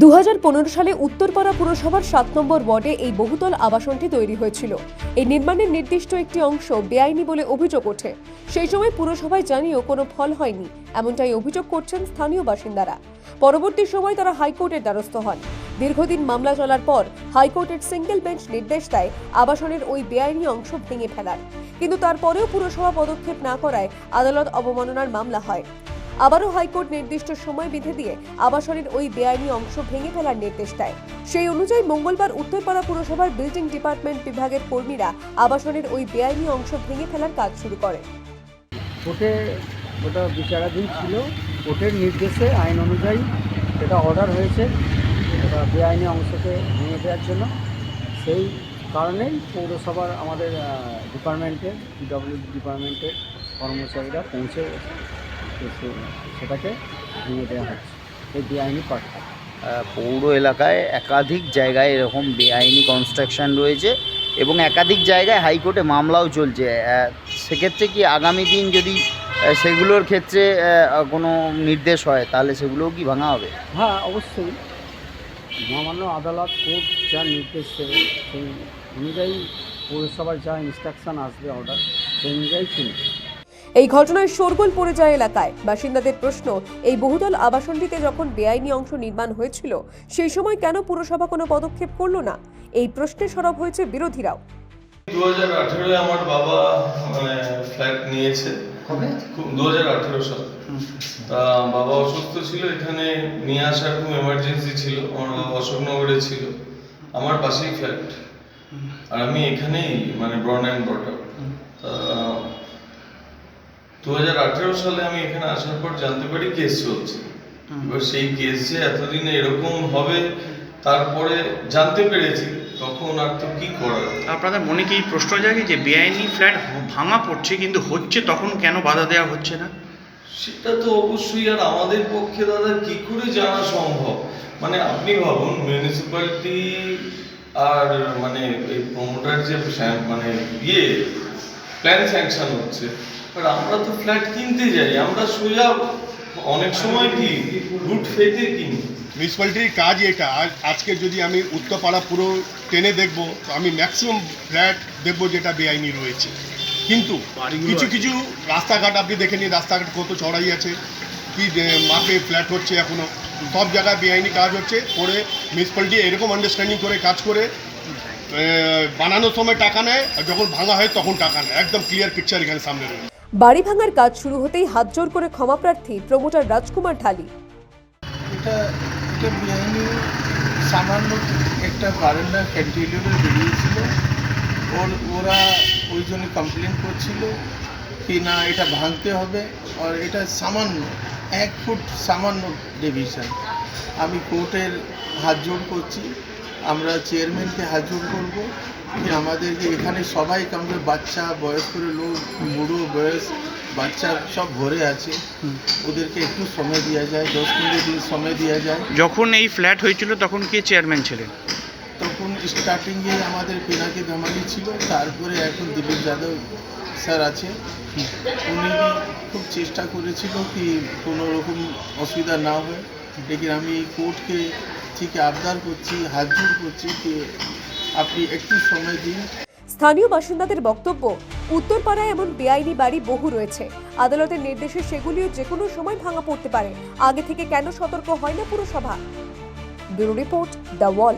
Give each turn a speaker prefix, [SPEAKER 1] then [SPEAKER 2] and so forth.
[SPEAKER 1] দু হাজার পনেরো সালে উত্তরপাড়া পুরসভার সাত নম্বর ওয়ার্ডে এই বহুতল আবাসনটি তৈরি হয়েছিল। এই নির্মাণের নির্দিষ্ট একটি অংশ বেআইনি বলে অভিযোগ ওঠে। সেই সময় পুরসভায় জানিয়েও কোনো ফল হয়নি, এমনটাই অভিযোগ করছেন স্থানীয় বাসিন্দারা। পরবর্তী সময় তারা হাইকোর্টের দ্বারস্থ হন। দীর্ঘদিন মামলা চলার পর হাইকোর্টের সিঙ্গেল বেঞ্চ নির্দেশ দেয় আবাসনের ওই বেআইনি অংশ ভেঙে ফেলার। কিন্তু তারপরেও পুরসভা পদক্ষেপ না করায় আদালত অবমাননার মামলা হয়। আবারও হাইকোর্ট নির্দিষ্ট সময় বেঁধে দিয়ে আবাসনের ওই বেআইনি অংশ ভেঙে ফেলার নির্দেশ দেয়। সেই অনুযায়ী মঙ্গলবার উত্তরপাড়া পুরসভার বিল্ডিং ডিপার্টমেন্ট বিভাগের কর্মীরা আবাসনের ওই বেআইনি অংশ ভেঙে ফেলার কাজ শুরু করে
[SPEAKER 2] কোর্টে ওটা বিচারাধীন ছিল। কোর্টের নির্দেশে আইন অনুযায়ী সেটা অর্ডার হয়েছে, ওটা বেআইনি অংশকে ভেঙে দেওয়ার জন্য। সেই কারণেই পৌরসভার আমাদের ডিপার্টমেন্টের পিডব্লিউ ডিপার্টমেন্টের কর্মচারীরা পৌঁছে এসে সেটাকে ভেঙে দেওয়া হচ্ছে। এই বেআইনি
[SPEAKER 3] আহ, পৌর এলাকায় একাধিক জায়গায় এরকম বেআইনি কনস্ট্রাকশন রয়েছে এবং একাধিক জায়গায় হাইকোর্টে মামলাও চলছে। সেক্ষেত্রে কি আগামী দিন যদি সেগুলোর ক্ষেত্রে কোনো নির্দেশ হয় তাহলে সেগুলোও কি ভাঙা হবে?
[SPEAKER 2] হ্যাঁ অবশ্যই। মহামান্য আদালত কোর্ট যা নির্দেশ দেবে সেই অনুযায়ী পৌরসভার যা ইনস্ট্রাকশন আসবে অর্ডার সেই অনুযায়ী কিনবে
[SPEAKER 1] এই ঘটনায় শোরগোল পড়ে যায় এলাকায়। বাসিন্দাদের প্রশ্ন এই বহুতল আবাসনটিতে যখন বেআইনি অংশ নির্মাণ হয়েছিল সেই সময় কেন পুরসভা কোনো পদক্ষেপ করল না? এই প্রশ্নে সরব হয়েছে বিরোধীরাও।
[SPEAKER 4] দু হাজার আঠেরোয় আমার বাবা মানে ফ্ল্যাট নিয়েছে। দু হাজার আঠেরো সাল। তা বাবা অসুস্থ ছিল এখানে নিয়ে আসার খুব এমার্জেন্সি ছিল। আমার বাবা অশোকনগরে ছিল। আমার পাশেই ফ্ল্যাট আর আমি এখানেই মানে ব্রন অ্যান্ড ব্রট তা দু হাজার আঠেরো সালে আমি এখানে আসার পর জানতে পারি কেস চলছে। এবার সেই কেস যে এতদিনে এরকম হবে তারপরে জানতে পেরেছি তখন আর তো কি করার
[SPEAKER 5] আপনাদের মনে কি প্রশ্ন জাগে যে বেআইনি ফ্ল্যাট ভাঙা পড়ছে কিন্তু হচ্ছে তখন কেন বাধা দেওয়া হচ্ছে না?
[SPEAKER 4] সেটা তো অবশ্যই আর আমাদের পক্ষে দাদা কি করে জানা সম্ভব? মানে আপনি ভাবুন মিউনিসিপ্যালিটি আর মানে এই প্রমোটার যে মানে ইয়ে প্ল্যান স্যাংশন হচ্ছে বাট আমরা তো ফ্ল্যাট কিনতে যাই আমরা সোজা অনেক সময় কি গুড ফেথে কিনি।
[SPEAKER 6] মিউনিসিপ্যালিটির কাজ এটা। আজ আজকে যদি আমি উত্তরপাড়া পুরো টেনে দেখব তো আমি ম্যাক্সিমাম ফ্ল্যাট দেখব যেটা বেআইনি রয়েছে। কিন্তু কিছু কিছু রাস্তাঘাট আপনি দেখে নিন রাস্তাঘাট কত চড়াই আছে কি মাপে ফ্ল্যাট হচ্ছে এখনও সব জায়গায় বেআইনি কাজ হচ্ছে করে মিউনিসিপ্যালিটি এরকম আন্ডারস্ট্যান্ডিং করে কাজ করে আহ, বানানোর সময় টাকা নেয় আর যখন ভাঙা হয় তখন টাকা নেয়। একদম ক্লিয়ার পিকচার এখানে সামনে রয়েছে।
[SPEAKER 1] বাড়ি ভাঙার কাজ শুরু হতেই হাত জোর করে ক্ষমা প্রার্থী প্রমোটার রাজকুমার ঢালি।
[SPEAKER 7] এটা সামান্য একটা বারান্দা ক্যান্টিলিভার বেরিয়েছিল। ওর, ওরা ওই জন্য কমপ্লেন করছিল কি না এটা ভাঙতে হবে আর এটা সামান্য, এক ফুট সামান্য ডিভিশন আমি কোর্টের হাত জোড় করছি, আমরা চেয়ারম্যানকে হাত জোড় করব। আমাদেরকে এখানে সবাই আমাদের বাচ্চা বয়স্ক লোক বুড়ো বয়স বাচ্চা সব ঘরে আছে। ওদেরকে একটু সময় দেওয়া যায় দশ পনেরো দিন সময় দেওয়া যায়।
[SPEAKER 5] যখন এই ফ্ল্যাট হয়েছিল তখন কে চেয়ারম্যান ছিলেন?
[SPEAKER 7] তখন স্টার্টিংয়ে আমাদের পিনাকি ধামালি ছিল তারপরে এখন দিলীপ যাদব স্যার আছে। উনি খুব চেষ্টা করেছিল কি কোনো রকম অসুবিধা না হয়। লেকিন আমি কোর্টকে থেকে আবদার করছি হাত করছি কি আপনি একটু সময় দিন।
[SPEAKER 1] স্থানীয় বাসিন্দাদের বক্তব্য, উত্তরপাড়ায় এমন বেআইনি বাড়ি বহু রয়েছে। আদালতের নির্দেশে সেগুলিও যে কোনো সময় ভাঙা পড়তে পারে। আগে থেকে কেন সতর্ক হয় না পুরসভা? Bureau report the wall.